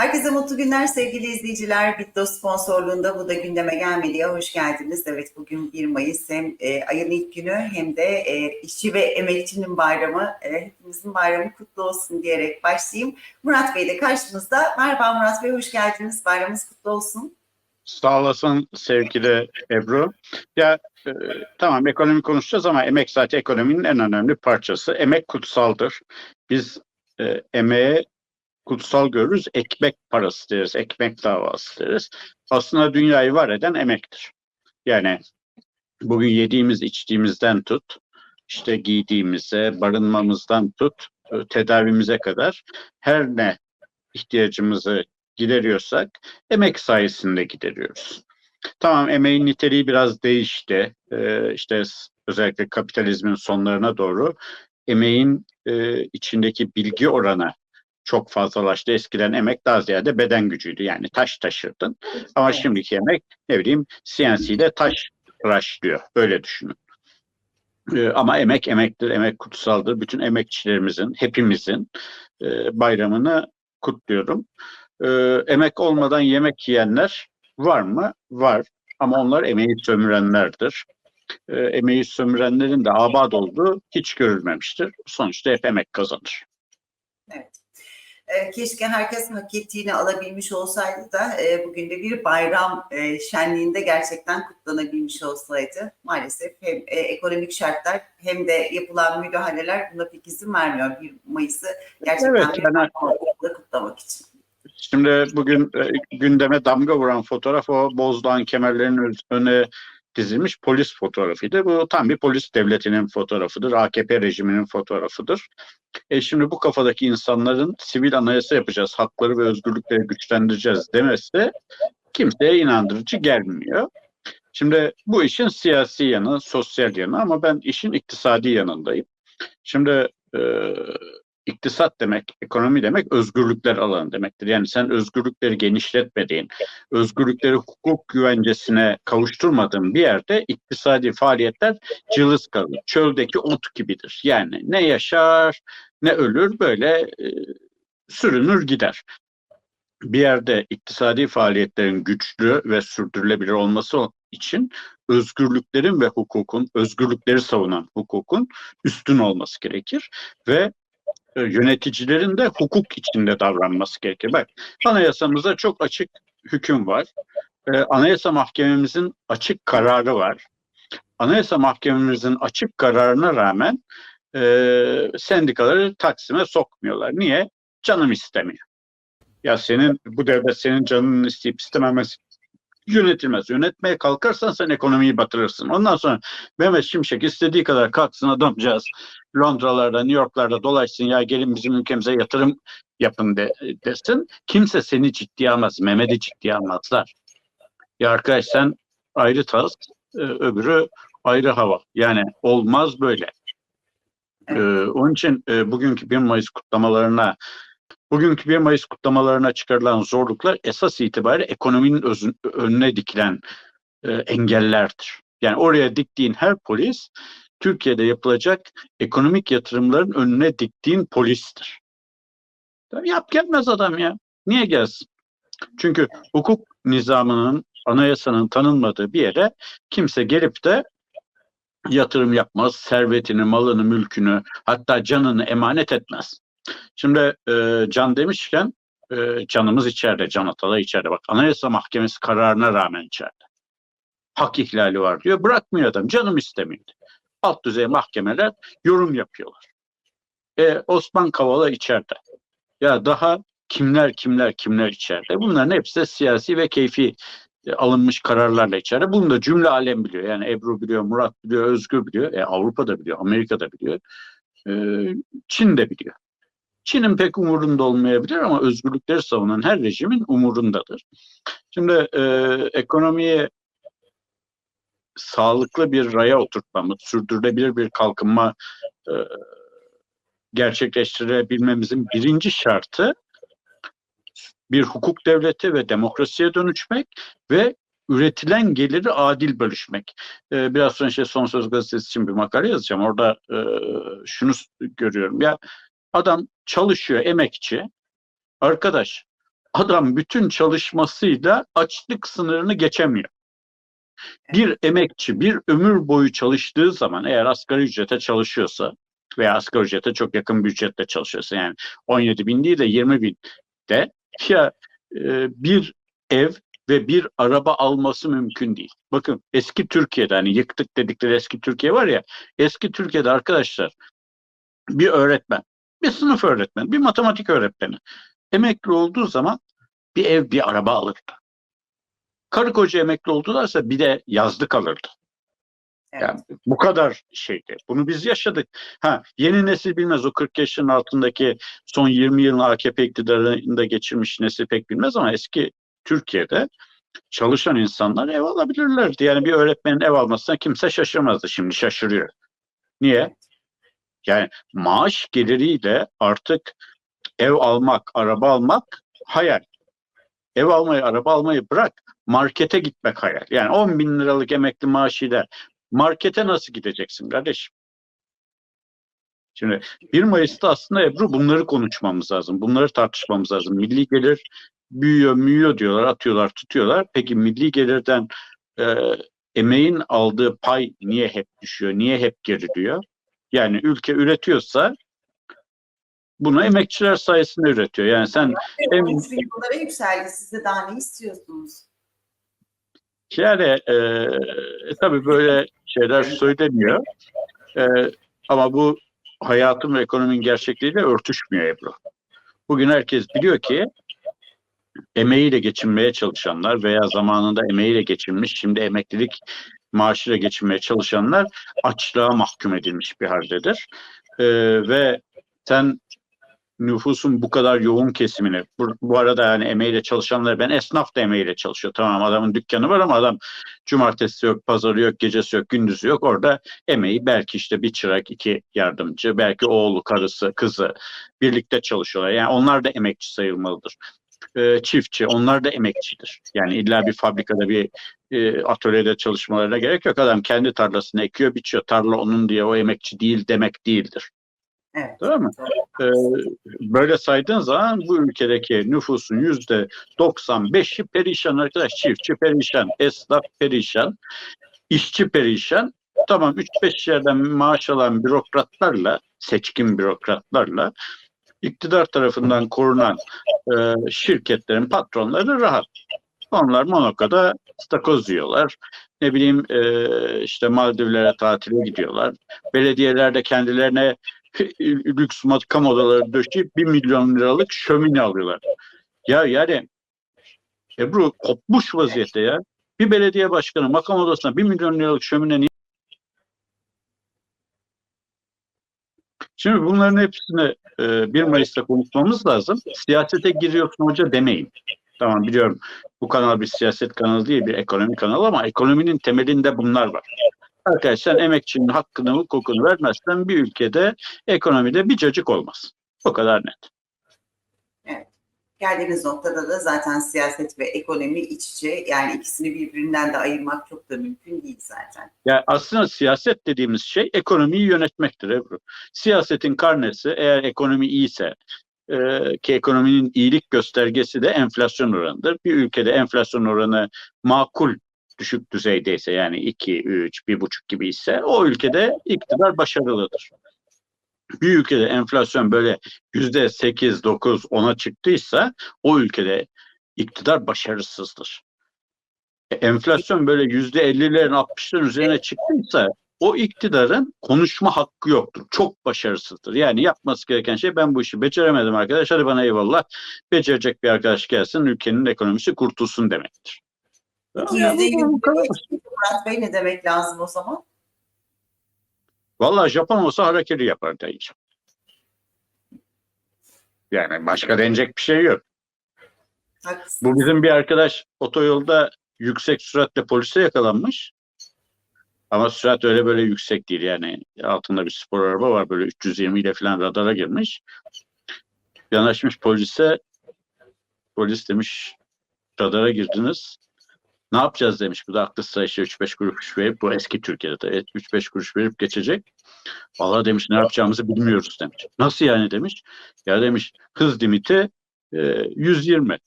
Herkese mutlu günler sevgili izleyiciler. Bitto sponsorluğunda bu da gündeme gelmediye hoş geldiniz. Evet bugün 1 Mayıs hem e, ayın ilk günü hem de e, işçi ve emekçinin bayramı. E, hepimizin bayramı kutlu olsun diyerek başlayayım. Murat Bey de karşımızda. Merhaba Murat Bey hoş geldiniz. Bayramınız kutlu olsun. Sağ olasın sevgili Ebru. Ya e, tamam ekonomi konuşacağız ama emek zaten ekonominin en önemli parçası. Emek kutsaldır. Biz e, emeğe kutsal görürüz. Ekmek parası deriz, ekmek davası deriz. Aslında dünyayı var eden emektir. Yani bugün yediğimiz içtiğimizden tut, işte giydiğimize, barınmamızdan tut, e, tedavimize kadar her ne ihtiyacımızı gideriyorsak emek sayesinde gideriyoruz. Tamam emeğin niteliği biraz değişti. Ee, işte özellikle kapitalizmin sonlarına doğru emeğin e, içindeki bilgi oranı çok fazlalaştı. Eskiden emek daha ziyade beden gücüydü. Yani taş taşırdın. Ama şimdiki emek ne bileyim CNC'de taş tıraşlıyor. Böyle düşünün. Ee, ama emek emektir, emek kutsaldır. Bütün emekçilerimizin, hepimizin e, bayramını kutluyorum. Ee, emek olmadan yemek yiyenler var mı? Var. Ama onlar emeği sömürenlerdir. Ee, emeği sömürenlerin de abad olduğu hiç görülmemiştir. Sonuçta hep emek kazanır. Evet. E, keşke herkes hak ettiğini alabilmiş olsaydı da e, bugün de bir bayram e, şenliğinde gerçekten kutlanabilmiş olsaydı. Maalesef hem e, ekonomik şartlar hem de yapılan müdahaleler buna pek izin vermiyor. 1 Mayıs'ı gerçekten Evet, yani- kutlamak için. Şimdi bugün e, gündeme damga vuran fotoğraf o Bozdoğan kemerlerinin öne dizilmiş polis fotoğrafıydı. Bu tam bir polis devletinin fotoğrafıdır. AKP rejiminin fotoğrafıdır. E şimdi bu kafadaki insanların sivil anayasa yapacağız, hakları ve özgürlükleri güçlendireceğiz demesi kimseye inandırıcı gelmiyor. Şimdi bu işin siyasi yanı, sosyal yanı ama ben işin iktisadi yanındayım. Şimdi e, iktisat demek, ekonomi demek özgürlükler alanı demektir. Yani sen özgürlükleri genişletmediğin, özgürlükleri hukuk güvencesine kavuşturmadığın bir yerde iktisadi faaliyetler cılız kalır. Çöldeki ot gibidir. Yani ne yaşar ne ölür böyle e, sürünür gider. Bir yerde iktisadi faaliyetlerin güçlü ve sürdürülebilir olması için özgürlüklerin ve hukukun, özgürlükleri savunan hukukun üstün olması gerekir ve yöneticilerin de hukuk içinde davranması gerekir. Bak anayasamızda çok açık hüküm var. E, Anayasa Mahkememizin açık kararı var. Anayasa Mahkememizin açık kararına rağmen e, sendikaları Taksim'e sokmuyorlar. Niye? Canım istemiyor. Ya senin bu devlet senin canını isteyip istememesi yönetilmez. Yönetmeye kalkarsan sen ekonomiyi batırırsın. Ondan sonra Mehmet Şimşek istediği kadar kalksın adamcağız Londra'larda, New York'larda dolaşsın ya gelin bizim ülkemize yatırım yapın de, desin. Kimse seni ciddiye almaz. Mehmet'i ciddiye almazlar. Ya arkadaş sen ayrı tas, e, öbürü ayrı hava. Yani olmaz böyle. E, onun için e, bugünkü 1 Mayıs kutlamalarına Bugünkü 1 Mayıs kutlamalarına çıkarılan zorluklar esas itibariyle ekonominin özün, önüne dikilen e, engellerdir. Yani oraya diktiğin her polis Türkiye'de yapılacak ekonomik yatırımların önüne diktiğin polistir. Yap gelmez adam ya. Niye gelsin? Çünkü hukuk nizamının, anayasanın tanınmadığı bir yere kimse gelip de yatırım yapmaz, servetini, malını, mülkünü, hatta canını emanet etmez. Şimdi e, Can demişken e, canımız içeride, Can Atalay içeride. Bak Anayasa Mahkemesi kararına rağmen içeride. Hak ihlali var diyor. Bırakmıyor adam. Canım istemiyor. Alt düzey mahkemeler yorum yapıyorlar. E, Osman Kavala içeride. Ya daha kimler kimler kimler içeride. Bunların hepsi de siyasi ve keyfi e, alınmış kararlarla içeride. Bunu da cümle alem biliyor. Yani Ebru biliyor, Murat biliyor, Özgür biliyor. E, Avrupa da biliyor, Amerika da biliyor. E, Çin de biliyor. Çin'in pek umurunda olmayabilir ama özgürlükleri savunan her rejimin umurundadır. Şimdi e, ekonomiye sağlıklı bir raya oturtmamız, sürdürülebilir bir kalkınma e, gerçekleştirebilmemizin birinci şartı bir hukuk devleti ve demokrasiye dönüşmek ve üretilen geliri adil bölüşmek. Ee, biraz sonra işte Son Söz Gazetesi için bir makale yazacağım. Orada e, şunu görüyorum. Ya adam çalışıyor, emekçi. Arkadaş, adam bütün çalışmasıyla açlık sınırını geçemiyor. Bir emekçi bir ömür boyu çalıştığı zaman eğer asgari ücrete çalışıyorsa veya asgari ücrete çok yakın bir ücretle çalışıyorsa yani 17 bin değil de 20 bin de ya e, bir ev ve bir araba alması mümkün değil. Bakın eski Türkiye'de hani yıktık dedikleri eski Türkiye var ya eski Türkiye'de arkadaşlar bir öğretmen, bir sınıf öğretmeni, bir matematik öğretmeni emekli olduğu zaman bir ev bir araba alırdı. Karı koca emekli oldularsa bir de yazlık alırdı. Evet. Yani bu kadar şeydi. Bunu biz yaşadık. Ha yeni nesil bilmez o 40 yaşın altındaki son 20 yılın AKP iktidarında geçirmiş nesil pek bilmez ama eski Türkiye'de çalışan insanlar ev alabilirlerdi. Yani bir öğretmenin ev almasına kimse şaşırmazdı. Şimdi şaşırıyor. Niye? Yani maaş geliriyle artık ev almak, araba almak hayal. Ev almayı, araba almayı bırak. Markete gitmek hayal. Yani 10 bin liralık emekli maaşıyla markete nasıl gideceksin kardeşim? Şimdi 1 Mayıs'ta aslında Ebru bunları konuşmamız lazım. Bunları tartışmamız lazım. Milli gelir büyüyor, büyüyor diyorlar, atıyorlar, tutuyorlar. Peki milli gelirden e, emeğin aldığı pay niye hep düşüyor, niye hep geriliyor? Yani ülke üretiyorsa bunu emekçiler sayesinde üretiyor. Yani sen Ve 13 bin dolara yükseldi. Siz de daha ne istiyorsunuz? Yani e, e, tabii böyle şeyler söyleniyor. E, ama bu hayatın ve ekonominin gerçekliğiyle örtüşmüyor Ebru. Bugün herkes biliyor ki emeğiyle geçinmeye çalışanlar veya zamanında emeğiyle geçinmiş, şimdi emeklilik maaşıyla geçinmeye çalışanlar açlığa mahkum edilmiş bir haldedir. E, ve sen nüfusun bu kadar yoğun kesimini, bu, bu arada yani emeğiyle çalışanlar, ben esnaf da emeğiyle çalışıyor. Tamam adamın dükkanı var ama adam cumartesi yok, pazarı yok, gecesi yok, gündüzü yok. Orada emeği belki işte bir çırak, iki yardımcı, belki oğlu, karısı, kızı birlikte çalışıyorlar. Yani onlar da emekçi sayılmalıdır. Ee, çiftçi, onlar da emekçidir. Yani illa bir fabrikada bir e, atölyede çalışmalarına gerek yok. Adam kendi tarlasını ekiyor, biçiyor. Tarla onun diye o emekçi değil demek değildir. Evet. Değil mi? Ee, böyle saydığın zaman bu ülkedeki nüfusun yüzde 95'i perişan arkadaş. Çiftçi perişan, esnaf perişan, işçi perişan. Tamam 3-5 yerden maaş alan bürokratlarla, seçkin bürokratlarla iktidar tarafından korunan e, şirketlerin patronları rahat. Onlar Monaco'da stakoz yiyorlar. Ne bileyim e, işte Maldivlere tatile gidiyorlar. Belediyeler de kendilerine lüks makam odaları döşeyip bir milyon liralık şömine alıyorlar. Ya yani Ebru kopmuş vaziyette ya. Bir belediye başkanı makam odasına bir milyon liralık şömine niye? Şimdi bunların hepsini e, 1 Mayıs'ta konuşmamız lazım. Siyasete giriyorsun hoca demeyin. Tamam biliyorum bu kanal bir siyaset kanalı değil bir ekonomi kanalı ama ekonominin temelinde bunlar var. Arkadaşlar emekçinin hakkını hukukunu vermezsen bir ülkede ekonomide bir cacık olmaz. O kadar net. Geldiğimiz noktada da zaten siyaset ve ekonomi iç içe. Yani ikisini birbirinden de ayırmak çok da mümkün değil zaten. Yani aslında siyaset dediğimiz şey ekonomiyi yönetmektir Ebru. Siyasetin karnesi eğer ekonomi iyiyse e, ki ekonominin iyilik göstergesi de enflasyon oranıdır. Bir ülkede enflasyon oranı makul düşük düzeydeyse yani 2, 3, 1,5 gibi ise o ülkede iktidar başarılıdır. Bir ülkede enflasyon böyle yüzde 8, 9, 10'a çıktıysa o ülkede iktidar başarısızdır. E, Enflasyon böyle yüzde 50'lerin 60'ların üzerine çıktıysa o iktidarın konuşma hakkı yoktur. Çok başarısızdır. Yani yapması gereken şey ben bu işi beceremedim arkadaş hadi bana eyvallah. Becerecek bir arkadaş gelsin ülkenin ekonomisi kurtulsun demektir. Yüzde yüz bu kadar. Murat Bey ne demek lazım o zaman? Vallahi Japon olsa hareketi yapar diyeceğim. Yani başka denecek bir şey yok. Haklısın. Bu bizim bir arkadaş otoyolda yüksek süratle polise yakalanmış. Ama sürat öyle böyle yüksek değil yani. Altında bir spor araba var böyle 320 ile falan radara girmiş. Yanaşmış polise polis demiş radara girdiniz. Ne yapacağız demiş. Bu da aklı sıra işte 3-5 kuruş verip bu eski Türkiye'de de 3-5 kuruş verip geçecek. Valla demiş ne yapacağımızı bilmiyoruz demiş. Nasıl yani demiş. Ya demiş hız limiti e, 120.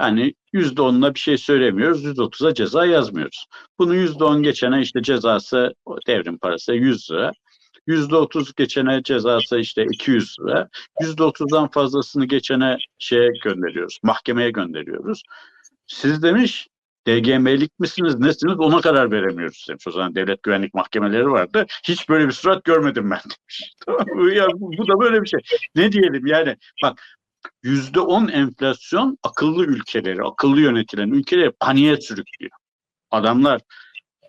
Yani %10'una bir şey söylemiyoruz. %30'a ceza yazmıyoruz. Bunu %10 geçene işte cezası devrim parası 100 lira. %30 geçene cezası işte 200 lira. %30'dan fazlasını geçene şeye gönderiyoruz. Mahkemeye gönderiyoruz. Siz demiş DGM'lik misiniz nesiniz ona karar veremiyoruz demiş. O zaman devlet güvenlik mahkemeleri vardı. Hiç böyle bir surat görmedim ben demiş. Tamam mı? ya bu, bu da böyle bir şey. Ne diyelim yani bak yüzde on enflasyon akıllı ülkeleri, akıllı yönetilen ülkeleri paniğe sürüklüyor. Adamlar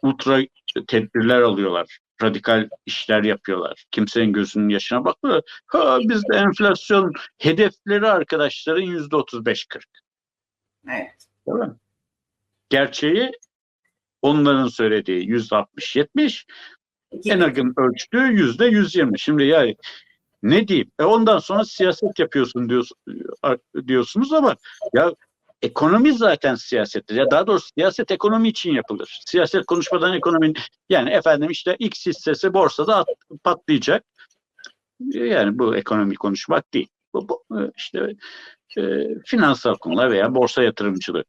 ultra tedbirler alıyorlar. Radikal işler yapıyorlar. Kimsenin gözünün yaşına bakmıyor. Ha, bizde enflasyon hedefleri arkadaşların yüzde otuz beş kırk. Evet. Değil mi? Gerçeği onların söylediği yüzde altmış yetmiş, en akın ölçtüğü yüzde yüz yirmi. Şimdi yani ne diyeyim? E ondan sonra siyaset yapıyorsun diyorsun, diyorsunuz ama ya ekonomi zaten siyasettir. Ya daha doğrusu siyaset ekonomi için yapılır. Siyaset konuşmadan ekonomi yani efendim işte X hissesi borsada at- patlayacak. Yani bu ekonomi konuşmak değil. Bu, bu işte e, finansal konular veya borsa yatırımcılığı.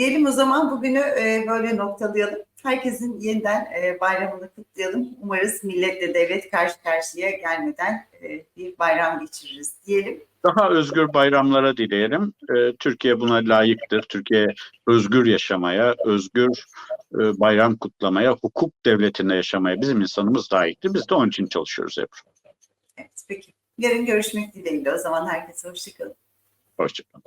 Diyelim o zaman bugünü e, böyle noktalayalım. Herkesin yeniden e, bayramını kutlayalım. Umarız milletle devlet karşı karşıya gelmeden e, bir bayram geçiririz diyelim. Daha özgür bayramlara dileyelim. Türkiye buna layıktır. Türkiye özgür yaşamaya, özgür e, bayram kutlamaya, hukuk devletinde yaşamaya bizim insanımız layıktır. Biz de onun için çalışıyoruz hep. Evet, peki. Yarın görüşmek dileğiyle. O zaman herkese hoşçakalın. Hoşçakalın.